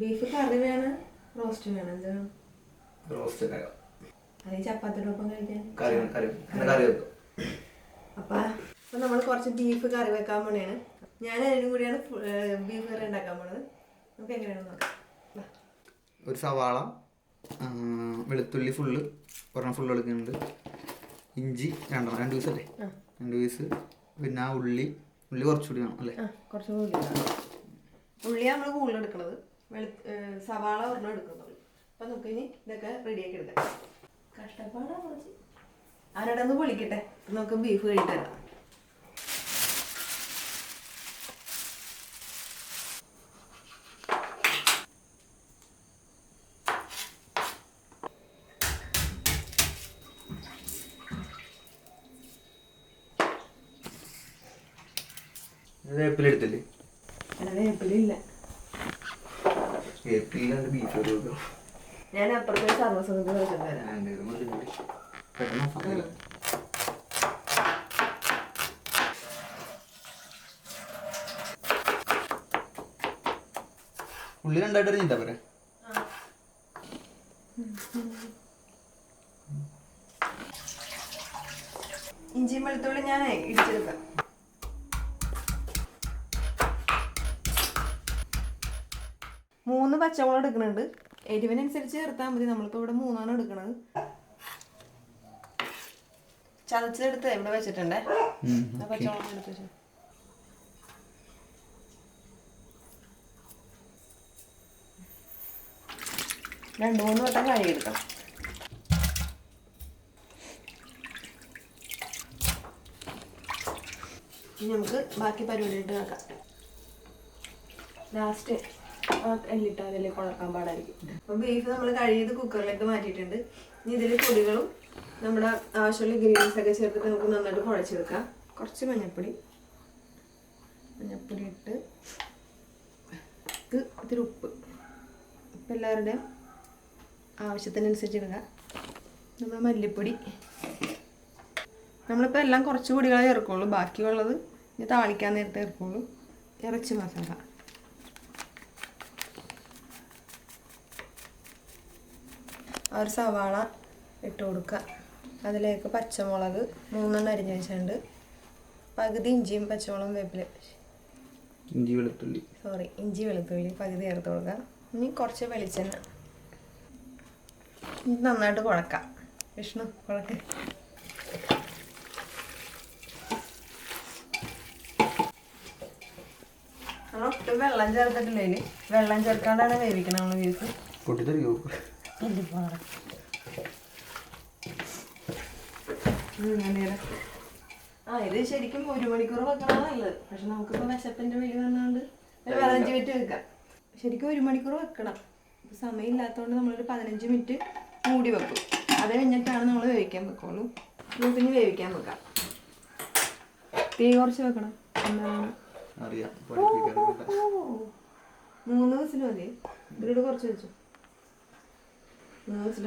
Beef കറി വേണം roast വേണം എന്ത് വേണം റോസ്റ്റ് ഉണ്ടാക്കാം അത് കഴിക്കാൻ. കറി കറി എന്നാ കറി വെക്കും. അപ്പൊ അപ്പൊ നമ്മൾ കുറച്ച് ബീഫ് കറി വെക്കാൻ പോണേണ്. ഞാൻ അതിനും കൂടിയാണ് ബീഫ് കറി ഉണ്ടാക്കാൻ പോണത്. നമുക്ക് എങ്ങനെയാണെന്ന് നോക്കാം. ഒരു സവാള വെളുത്തുള്ളി ഫുള്ള് ഒരെണ്ണം ഫുള്ള് എടുക്കുന്നുണ്ട്. ഇഞ്ചി രണ്ടെണ്ണം രണ്ട് അല്ലേ. രണ്ട് പീസ് പിന്നെ ആ ഉള്ളി ഉള്ളി കുറച്ചുകൂടി വേണം അല്ലേ? കുറച്ചുകൂടി. ഉള്ളി നമ്മൾ കൂടുതൽ എടുക്കണത്. വെളു സവാള ഒരെണ്ണം എടുക്കുന്നുള്ളൂ. അപ്പൊ നമുക്ക് ഇനി ഇതൊക്കെ റെഡിയാക്കി എടുക്കാം. കഷ്ടപ്പാടാ കുറച്ച് ആരോടൊന്ന് പൊളിക്കട്ടെ നമുക്ക് ബീഫ് കഴിക്കാം വേപ്പിലെടുത്തില്ലേ വേപ്പിലില്ല വേപ്പില്ലാണ്ട് ബീഫ് ഞാൻ അപ്പുറത്തെ. പെട്ടെന്ന്. ഉള്ളി രണ്ടായിട്ട് അരിഞ്ഞിട്ടാ പോരെ ഇഞ്ചിയും വെളുത്തുള്ളി ഞാൻ ഇടിച്ചെടുക്കാം. മൂന്ന് പച്ചമുളക് എടുക്കുന്നുണ്ട് എരിവിനനുസരിച്ച് ചേർത്താൽ മതി. നമ്മളിപ്പോൾ ഇവിടെ മൂന്നാണ് എടുക്കുന്നത് ചതച്ചെടുത്ത് ഇവിടെ വെച്ചിട്ടുണ്ടേ? പച്ചമുളക് എടുത്ത് വെച്ചു. രണ്ട് മൂന്ന് വട്ടം കഴുകിയെടുക്കാം ഇനി നമുക്ക് ബാക്കി പരിപാടിയിട്ട് നോക്കാം ലാസ്റ്റ് എല്ലിട്ട് അതിലേക്ക് ഉണക്കാൻ പാടായിരിക്കും. അപ്പം ബീഫ് നമ്മൾ കഴുകിയത് കുക്കറിലേക്ക് മാറ്റിയിട്ടുണ്ട്. ഇനി ഇതിൽ പൊടികളും നമ്മുടെ ആവശ്യമുള്ള ഇൻഗ്രീഡിയൻസ് ഒക്കെ ചേർത്തിട്ട് നമുക്ക് നന്നായിട്ട് കുഴച്ചെടുക്കാം. കുറച്ച് മഞ്ഞൾപ്പൊടി. മഞ്ഞൾപ്പൊടി ഇട്ട് ഇത് ഇത്തിരി ഉപ്പ്. ഇപ്പം എല്ലാവരുടെയും ആവശ്യത്തിനനുസരിച്ച് ഇടുക. നമ്മൾ മല്ലിപ്പൊടി. നമ്മളിപ്പോൾ എല്ലാം കുറച്ച് പൊടികളെ ചേർക്കുള്ളൂ. ബാക്കിയുള്ളത് ഇനി താളിക്കാൻ നേരത്തെ ചേർക്കുള്ളൂ. ഇറച്ചി മസാല. ആ ഒരു സവാള ഇട്ട് കൊടുക്കുക. അതിലേക്ക് പച്ചമുളക് മൂന്നെണ്ണം അരിഞ്ഞ് വെച്ചിട്ടുണ്ട്. പകുതി ഇഞ്ചിയും പച്ചമുളകും വേപ്പില ഇഞ്ചി വെളുത്തുള്ളി. സോറി ഇഞ്ചി വെളുത്തുള്ളി പകുതി ചേർത്ത് കൊടുക്കുക. ഇനി കുറച്ച് വെളിച്ചെണ്ണ. നന്നായിട്ട് കുഴക്കാം. വിഷ്ണു കുഴക്ക. നമ്മൾ ഒട്ടും വെള്ളം ചേർത്തിട്ടില്ല വെള്ളം ചേർക്കാണ്ടാണ് വേവിക്കണം നമ്മൾ വീട്ടിൽ പൊട്ടിത്തെറിയോ? ആ ഇത് ശരിക്കും ഒരു മണിക്കൂർ വെക്കണതാണ് നല്ലത്. പക്ഷെ നമുക്കിപ്പോൾ വിശപ്പിന്റെ വെളി വന്നുകൊണ്ട് ഒരു പതിനഞ്ച് മിനിറ്റ് വെക്കാം. ശരിക്കും ഒരു മണിക്കൂർ വെക്കണം. ഇപ്പൊ സമയമില്ലാത്തതുകൊണ്ട് നമ്മളൊരു പതിനഞ്ച് മിനിറ്റ് മൂടി വെക്കും. അത് കഴിഞ്ഞിട്ടാണ് നമ്മൾ വേവിക്കാൻ വെക്കുള്ളൂ നമുക്ക് ഇനി വേവിക്കാൻ വെക്കാം തീ കുറച്ച് വെക്കണം. എന്താണ്? മൂന്ന് ദിവസം മതി. ഇതിലൂടെ കുറച്ച് വെച്ചു. മൂന്ന് വിസിൽ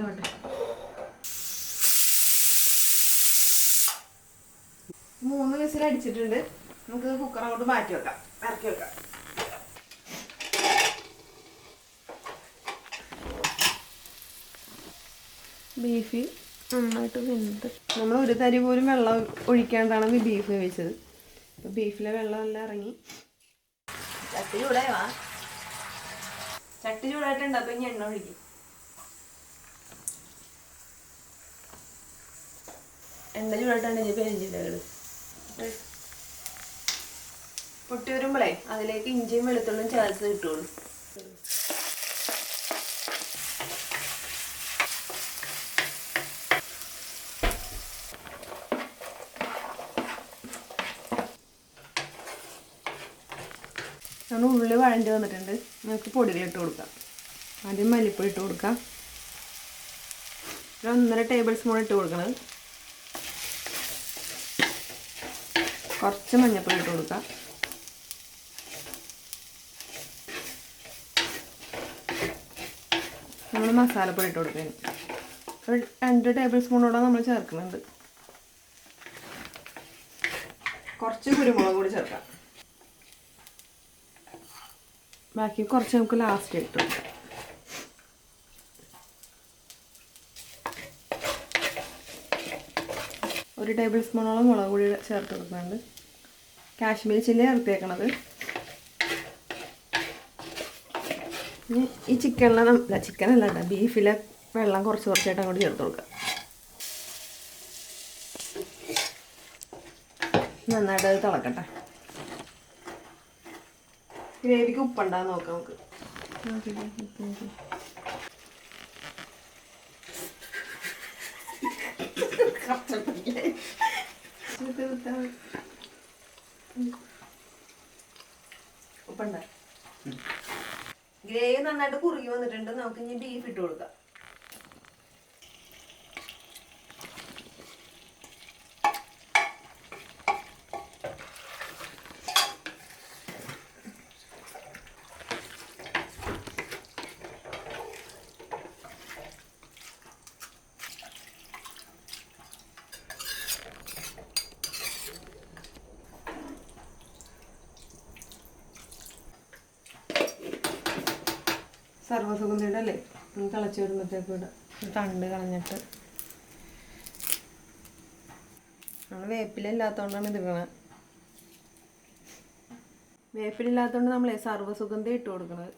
മൂന്ന് വിസിൽ അടിച്ചിട്ടുണ്ട്. നമുക്ക് കുക്കർ അങ്ങോട്ട് മാറ്റി വെക്കാം. ഇറക്കി വെക്കാം. ബീഫ് നന്നായിട്ട് വെന്ത്. നമ്മൾ ഒരു തരി പോലും വെള്ളം ഒഴിക്കാണ്ടാണ് ഈ ബീഫ് വെച്ചത് അപ്പോൾ ബീഫിലെ വെള്ളം എല്ലാം ഇറങ്ങി. ചട്ടി ചൂടായി വാ. ചട്ടി ചൂടായിട്ടുണ്ട് അപ്പൊ ഇനി എണ്ണ ഒഴിക്കും. എണ്ണ ചൂടായിട്ടുണ്ട് ഇനി പെരിഞ്ചിട്ടത് പൊട്ടി വരുമ്പോഴേ അതിലേക്ക് ഇഞ്ചിയും വെളുത്തുള്ളും ചേർത്ത് കിട്ടുള്ളൂ നമ്മൾ ഉള്ളി വഴണ്ടി വന്നിട്ടുണ്ട്. നമുക്ക് പൊടികളിട്ട് കൊടുക്കാം. ആദ്യം മല്ലിപ്പൊടി ഇട്ട് കൊടുക്കാം. ഒരു ഒന്നര ടേബിൾ സ്പൂൺ ഇട്ട് കൊടുക്കണം. കുറച്ച് മഞ്ഞൾപ്പൊടി ഇട്ട് കൊടുക്കാം. നമ്മൾ മസാലപ്പൊടി ഇട്ട് കൊടുക്കാൻ ഒരു രണ്ട് ടേബിൾ സ്പൂണോടെ നമ്മൾ ചേർക്കുന്നുണ്ട്. കുറച്ച് കുരുമുളക് കൂടി ചേർക്കാം. ബാക്കി കുറച്ച് നമുക്ക് ലാസ്റ്റ് ഇട്ട് കൊടുക്കാം. ഒരു ടേബിൾ സ്പൂണോളം മുളക് പൊടി ചേർത്ത് കൊടുക്കുന്നുണ്ട്. കാശ്മീരി ചില്ലി ചേർത്തേക്കണത് ഇനി ഈ ചിക്കനിലെ അല്ല ചിക്കൻ അല്ല കേട്ടോ ബീഫിലെ വെള്ളം കുറച്ച് കുറച്ചായിട്ട് അങ്ങോട്ട് ചേർത്ത് കൊടുക്കുക. നന്നായിട്ട് അത് തിളക്കട്ടെ. ഗ്രേവിക്ക് ഉപ്പുണ്ടാന്ന് നോക്കാം നമുക്ക് നോക്കിക്കേ, ഉപ്പ് നോക്കി. ഇത് ഇട്ടാ മതി. ഉപ്പുണ്ടോ. ഗ്രേവി നന്നായിട്ട് കുറുകി വന്നിട്ടുണ്ട്. നമുക്ക് ഇനി ബീഫ് ഇട്ട് കൊടുക്കാം. സർവസുഗന്ധിയുടെ അല്ലേ തിളച്ച് വരുമ്പോഴത്തേക്കും ഇടാം. തണ്ട് കളഞ്ഞിട്ട്. നമ്മൾ വേപ്പിലില്ലാത്തതുകൊണ്ടാണ് ഇത് ഇടണത് വേപ്പിലില്ലാത്തതുകൊണ്ട് നമ്മളെ സർവസുഗന്ധി ഇട്ട് കൊടുക്കണത്.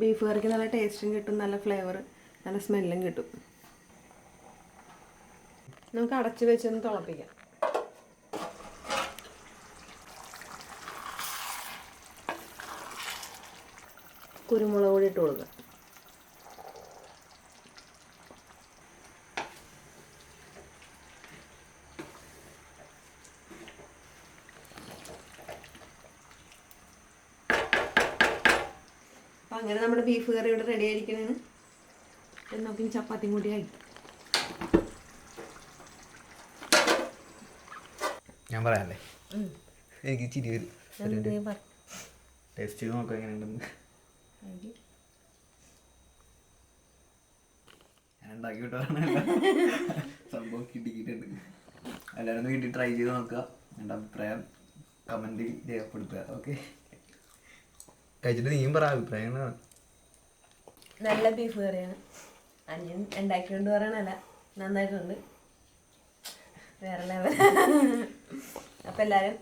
ബീഫ് കറിക്ക് നല്ല ടേസ്റ്റും കിട്ടും നല്ല ഫ്ലേവർ നല്ല സ്മെല്ലും കിട്ടും. നമുക്ക് അടച്ച് വെച്ചൊന്ന് തിളപ്പിക്കാം. കുരുമുളക് ഇട്ട് കൊടുക്കുക അപ്പം അങ്ങനെ നമ്മുടെ ബീഫ് കറി ഇവിടെ റെഡി ആയിരിക്കണേന്ന് നമുക്ക് ചപ്പാത്തിയും കൂടി ആയി. ഞാൻ പറയാല്ലേ? എനിക്ക് ചിരി വരും. ടേസ്റ്റ് ചെയ്ത് നോക്കാം എങ്ങനെയുണ്ടെന്ന്. ഞാൻ ഉണ്ടാക്കി വിട്ടതാണ് സംഭവം കിട്ടിക്കിട്ടുണ്ട്. എല്ലാവരും വീട്ടിൽ ട്രൈ ചെയ്ത് നോക്കുക. എന്റെ അഭിപ്രായം കമന്റിൽ രേഖപ്പെടുത്തുക. ഓക്കെ കഴിച്ചിട്ട് നീയും പറ അഭിപ്രായം നല്ല ബീഫ് കറിയാണ്. അനിയൻ ഉണ്ടാക്കിക്കൊണ്ട് പറയണല്ല നന്നായിട്ടുണ്ട്. വേറെ ലെവൽ അപ്പം എല്ലാവരും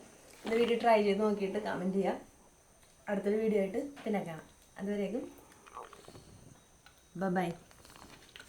ഇത് വീഡിയോ ട്രൈ ചെയ്ത് നോക്കിയിട്ട് കമന്റ് ചെയ്യുക. അടുത്തൊരു വീഡിയോ ആയിട്ട് പിന്നെ കാണാം. അതുവരേക്കും. ബൈ